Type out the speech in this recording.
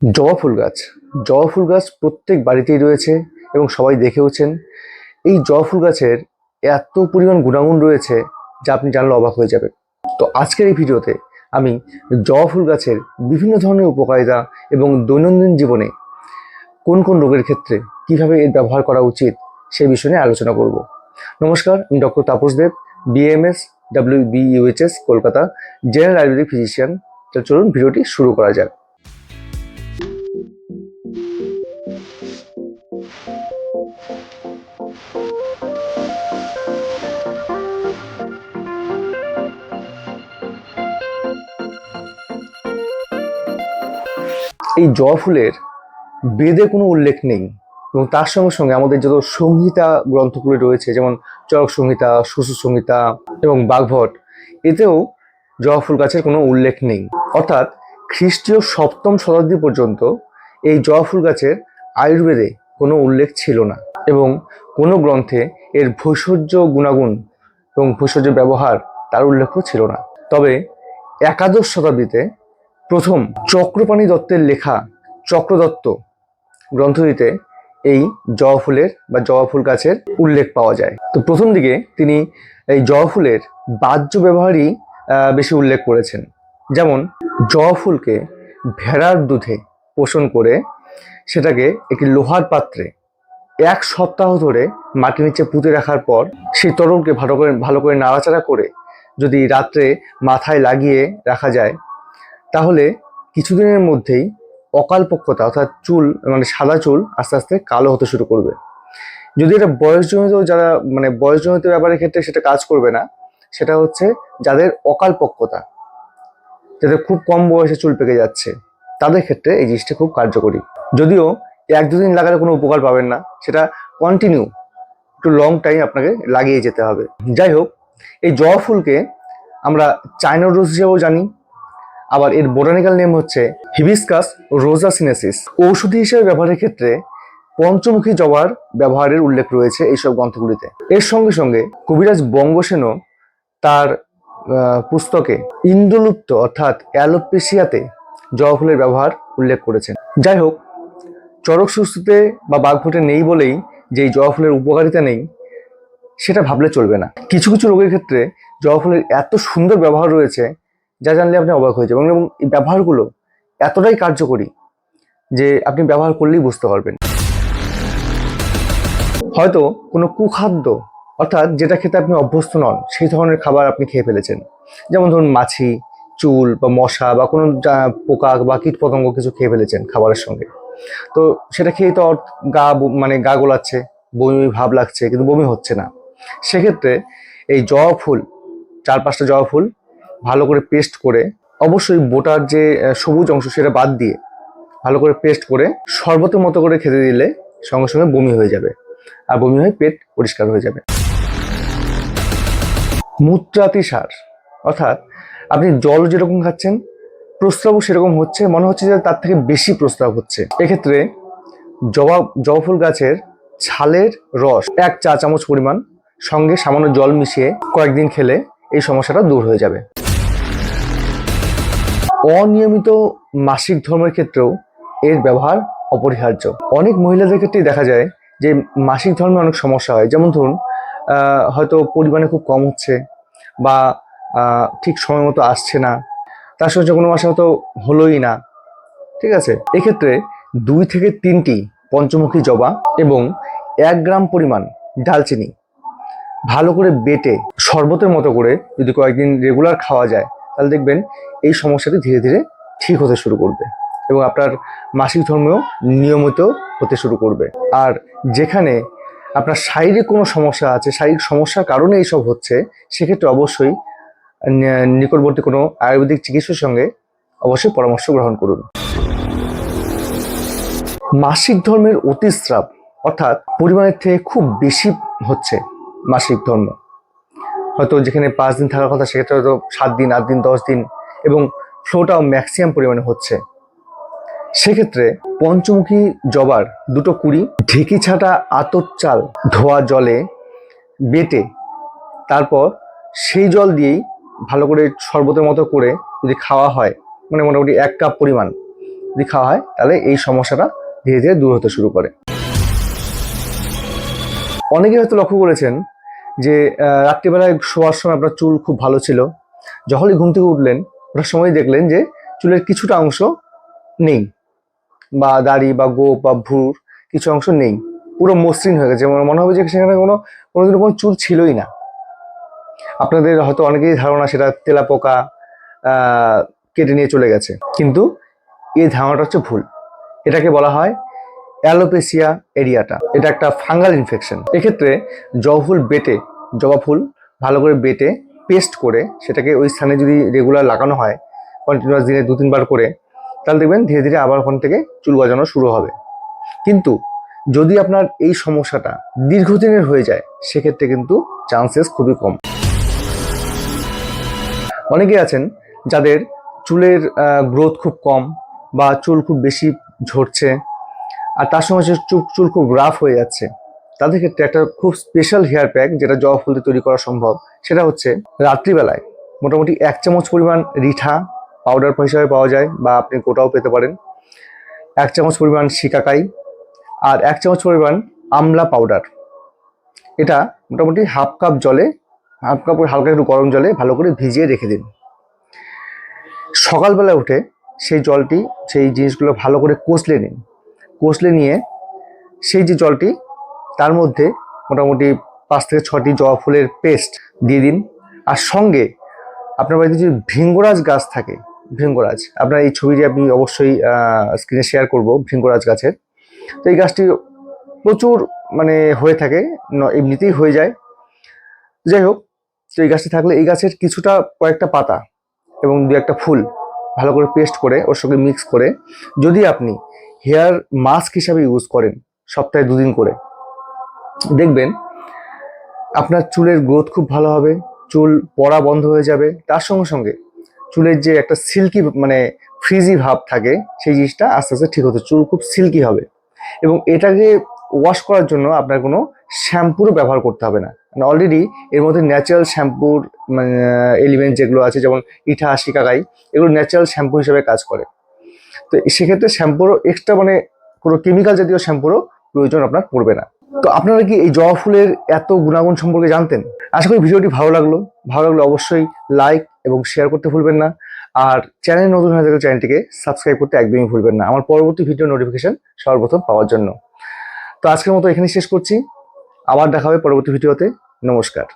জবা ফুল গাছ। জবা ফুল গাছ প্রত্যেক বাড়িতেই রয়েছে এবং সবাই দেখেওছেন এই জবা ফুল গাছের এত পরিমাণ গুণাগুণ রয়েছে যা আপনি জানলে অবাক হয়ে যাবেন। তো আজকের এই ভিডিওতে আমি জবা ফুল গাছের বিভিন্ন ধরনের উপকারিতা এবং দৈনন্দিন জীবনে কোন কোন রোগের ক্ষেত্রে কীভাবে এর ব্যবহার করা উচিত সেই বিষয় আলোচনা করব। নমস্কার, আমি doctor Tapas Deb BMS W BUHS Kolkata, general ayurvedic physician. তো চলুন ভিডিওটি শুরু করা যাক। এই জবা ফুলের বেদে কোনো উল্লেখ নেই এবং তার সঙ্গে সঙ্গে আমাদের যত সংহিতা গ্রন্থগুলি রয়েছে, যেমন চরক সংহিতা সুসু সংহিতা এবং বাঘভট এতেও জবা ফুল গাছের কোনো উল্লেখ নেই। অর্থাৎ খ্রিস্টীয় সপ্তম শতাব্দী পর্যন্ত এই জবা ফুল গাছের আয়ুর্বেদে কোনো উল্লেখ ছিল না এবং কোনো গ্রন্থে এর ভৈষজ্য গুণাগুণ এবং ভৈষজ্য ব্যবহার তার উল্লেখও ছিল না। তবে একাদশ শতাব্দীতে প্রথম চক্রপাণি দত্তের লেখা চক্রদত্ত গ্রন্থটিতে এই জবা ফুলের বা জবা ফুল গাছের উল্লেখ পাওয়া যায়। তো প্রথম দিকে তিনি এই জবা ফুলের বাহ্য ব্যবহারই বেশি উল্লেখ করেছেন। যেমন জবা ফুলকে ভেড়ার দুধে পোষণ করে সেটাকে একটি লোহার পাত্রে এক সপ্তাহ ধরে মাটির নিচে পুঁতে রাখার পর সেই তরলকে ভালো করে ভালো করে নাড়াচাড়া করে যদি রাত্রে মাথায় লাগিয়ে রাখা যায় তাহলে কিছুদিনের মধ্যেই অকালপক্কতা, অর্থাৎ চুল মানে সাদা চুল আস্তে আস্তে কালো হতে শুরু করবে। যদি এটা বয়সজনিত, যারা মানে বয়সজনিত ব্যাপারের ক্ষেত্রে সেটা কাজ করবে না, সেটা হচ্ছে যাদের অকালপক্কতা, যাদের খুব কম বয়সে চুল পেকে যাচ্ছে, তাদের ক্ষেত্রে এই জিনিসটা খুব কার্যকরী। যদিও এক দুদিন লাগালে কোনো উপকার পাবেন না, সেটা কন্টিনিউ একটু লং টাইম আপনাকে লাগিয়ে যেতে হবে। যাই হোক, এই জবা ফুলকে আমরা চাইনা রোজ হিসেবেও জানি আবার এর বোটানিক্যাল নেম হচ্ছে হিবিসকাস রোজা সিনেসিস ঔষধি হিসেবে ব্যবহারের ক্ষেত্রে পঞ্চমুখী জবার ব্যবহারের উল্লেখ রয়েছে এইসব গ্রন্থগুলিতে। এর সঙ্গে সঙ্গে কবিরাজ বঙ্গসেনও তার পুস্তকে ইন্দ্রলুপ্ত অর্থাৎ অ্যালোপেশিয়াতে জবা ফুলের ব্যবহার উল্লেখ করেছেন। যাই হোক, চরক সুস্থতে বা বাঘভোটে নেই বলেই যে এই জবা ফুলের উপকারিতা নেই, সেটা ভাবলে চলবে না। কিছু কিছু রোগের ক্ষেত্রে জবা ফুলের এত সুন্দর ব্যবহার রয়েছে যা জানলে আপনি অবাক হয়ে যাবেন। এবং এই ব্যবহারগুলো এতটাই কার্যকরী যে আপনি ব্যবহার করলেই বুঝতে পারবেন। হয়তো কোনো কুখাদ্য, অর্থাৎ যেটা খেতে আপনি অভ্যস্ত নন, সেই ধরনের খাবার আপনি খেয়ে ফেলেছেন। যেমন ধরুন মাছি, চুল বা মশা বা কোনো পোকা বা কীট পতঙ্গ কিছু খেয়ে ফেলেছেন খাবারের সঙ্গে। তো সেটা খেয়েই তো গা মানে গা গোলাচ্ছে, বমি বমি ভাব লাগছে, কিন্তু বমি হচ্ছে না। সেক্ষেত্রে এই জবা ফুল, চার পাঁচটা জবা ফুল ভালো করে পেস্ট করে, অবশ্যই বোটার যে সবুজ অংশ সেটা বাদ দিয়ে ভালো করে পেস্ট করে শরবতের মতো করে খেতে দিলে সঙ্গে সঙ্গে বমি হয়ে যাবে আর বমি হয়ে পেট পরিষ্কার হয়ে যাবে। মূত্রাতিসার অর্থাৎ আপনি জল যেরকম খাচ্ছেন, প্রস্রাবও সেরকম হচ্ছে, মনে হচ্ছে যে তার থেকে বেশি প্রস্রাব হচ্ছে। এক্ষেত্রে জবা জবা ফুল গাছের ছালের রস এক চা চামচ পরিমাণ সঙ্গে সামান্য জল মিশিয়ে কয়েকদিন খেলে এই সমস্যাটা দূর হয়ে যাবে। অনিয়মিত মাসিক ধর্মের ক্ষেত্রেও এর ব্যবহার অপরিহার্য। অনেক মহিলাদের ক্ষেত্রেই দেখা যায় যে মাসিক ধর্মে অনেক সমস্যা হয়। যেমন ধরুন হয়তো পরিমাণে খুব কম হচ্ছে বা ঠিক সময় মতো আসছে না। তার সঙ্গে কোনো মাসে হয়তো হলোই না। ঠিক আছে? এক্ষেত্রে দুই থেকে তিনটি পঞ্চমুখী জবা এবং এক গ্রাম পরিমাণ ডালচিনি ভালো করে বেটে, শরবতের মতো করে যদি কয়েকদিন রেগুলার খাওয়া যায়, তাহলে দেখবেন এই সমস্যাটি ধীরে ধীরে ঠিক হতে শুরু করবে এবং আপনার মাসিক ধর্মেও নিয়মিত হতে শুরু করবে। আর যেখানে আপনার শারীরিক কোনো সমস্যা আছে, শারীরিক সমস্যার কারণে এইসব হচ্ছে, সেক্ষেত্রে অবশ্যই নিকটবর্তী কোনো আয়ুর্বেদিক চিকিৎসার সঙ্গে অবশ্যই পরামর্শ গ্রহণ করুন। মাসিক ধর্মের অতিস্রাব অর্থাৎ পরিমাণের থেকে খুব বেশি হচ্ছে মাসিক ধর্ম। হয়তো যেখানে পাঁচ দিন থাকার কথা, সেক্ষেত্রে হয়তো সাত দিন, আট দিন, দশ দিন এবং ফ্লোটাও ম্যাক্সিমাম পরিমাণে হচ্ছে। সেক্ষেত্রে পঞ্চমুখী জবার দুটো কুড়ি, ঢেকি ছাটা আতর চাল ধোয়া জলে বেটে তারপর সেই জল দিয়েই ভালো করে শরবতের মতো করে যদি খাওয়া হয় মানে মোটামুটি এক কাপ পরিমাণ যদি খাওয়া হয়, তাহলে এই সমস্যাটা ধীরে ধীরে দূর হতে শুরু করে। অনেকে হয়তো লক্ষ্য করেছেন যে রাত্রিবেলায় শোয়ার সময় আপনার চুল খুব ভালো ছিল। যখনই ঘুম থেকে উঠলেন ওটার সময় দেখলেন যে চুলের কিছুটা অংশ নেই বা দাড়ি বা গোপ বা ভ্রুর কিছু অংশ নেই, পুরো মসৃণ হয়ে গেছে। মানে হবে যে সেখানে কোনো কোনোদিনও কোনো চুল ছিলই না। আপনাদের হয়তো অনেকেই ধারণা সেটা তেলাপোকা কেটে নিয়ে চলে গেছে। কিন্তু এই ধারণাটা হচ্ছে ভুল। এটাকে বলা হয় অ্যালোপেসিয়া এরিয়াটা। এটা একটা ফাঙ্গাল ইনফেকশন। এক্ষেত্রে জবা ফুল বেটে, জবা ফুল ভালো করে বেটে পেস্ট করে সেটাকে ওই স্থানে যদি রেগুলার লাগানো হয় কন্টিনিউয়াস দিনে দু, তিনবার করে, তাহলে দেখবেন ধীরে ধীরে আবার ওখান থেকে চুল গজানো শুরু হবে। কিন্তু যদি আপনার এই সমস্যাটা দীর্ঘদিনের হয়ে যায়, সেক্ষেত্রে কিন্তু চান্সেস খুবই কম। অনেকে আছেন যাদের চুলের গ্রোথ খুব কম বা চুল খুব বেশি ঝরছে, আর তার সঙ্গে চুল খুব রাফ হয়ে যাচ্ছে। তাদের ক্ষেত্রে একটা খুব স্পেশাল হেয়ার প্যাক যেটা জবা ফুল দিয়ে তৈরি করা সম্ভব, সেটা হচ্ছে রাত্রিবেলায় মোটামুটি এক চামচ পরিমাণ রিঠা পাউডার হিসাবে পাওয়া যায় বা আপনি গোটাও পেতে পারেন। এক চামচ পরিমাণ শিকাকাই আর এক চামচ পরিমাণ আমলা পাউডার এটা মোটামুটি হাফ কাপ জলে হাফ কাপ হালকা একটু গরম জলে ভালো করে ভিজিয়ে রেখে দিন। সকালবেলা উঠে সেই জলটি, সেই জিনিসগুলো ভালো করে কষলে নিন। কষলে নিয়ে সেই যে জলটি তার মধ্যে মোটামুটি পাঁচ থেকে ছটি জবা ফুলের পেস্ট দিয়ে দিন। আর সঙ্গে আপনার বাড়িতে যদি ভৃঙ্গরাজ গাছ থাকে, ভৃঙ্গরাজ, আপনার এই ছবিটি আমি অবশ্যই স্ক্রিনে শেয়ার করব ভৃঙ্গরাজ গাছের। তো এই গাছটি প্রচুর মানে হয়ে থাকে এমনিতেই হয়ে যায়। যাই হোক, তো এই গাছটি থাকলে এই গাছের কিছুটা কয়েকটা পাতা এবং দু একটা ফুল ভালো করে পেস্ট করে ওর সঙ্গে মিক্স করে, যদি আপনি হেয়ার মাস্ক হিসাবে ইউজ করেন সপ্তাহে দুদিন করে দেখবেন আপনার চুলের গ্রোথ খুব ভালো হবে, চুল পড়া বন্ধ হয়ে যাবে। তার সঙ্গে সঙ্গে চুলের যে একটা সিল্কি মানে ফ্রিজি ভাব থাকে, সেই জিনিসটা আস্তে আস্তে ঠিক হতো চুল খুব সিল্কি হবে। এবং এটাকে ওয়াশ করার জন্য আপনার কোনো শ্যাম্পুরও ব্যবহার করতে হবে না। মানে অলরেডি এর মধ্যে ন্যাচারাল শ্যাম্পুর মানে এলিমেন্ট যেগুলো আছে, যেমন ইঠা শিকাকাই এগুলো ন্যাচারাল শ্যাম্পু হিসেবে কাজ করে। তো সেক্ষেত্রে শ্যাম্পুরও এক্সট্রা মানে কোনো কেমিক্যাল জাতীয় শ্যাম্পুরও প্রয়োজন আপনার পড়বে না। তো আপনারা কি এই জবা ফুলের এত গুণাগুণ সম্পর্কে জানতেন? আশা করি ভিডিওটি ভালো লাগল। ভালো লাগলে অবশ্যই লাইক এবং শেয়ার করতে ভুলবেন না। আর চ্যানেল নতুন হয়ে থাকলে চ্যানেলটিকে সাবস্ক্রাইব করতে একদমই ভুলবেন না। আমার পরবর্তী ভিডিও নোটিফিকেশন সর্বপ্রথম পাওয়ার জন্য। তো আজকের মতো এখানে শেষ করছি। আবার দেখা হবে পরবর্তী ভিডিওতে নমস্কার।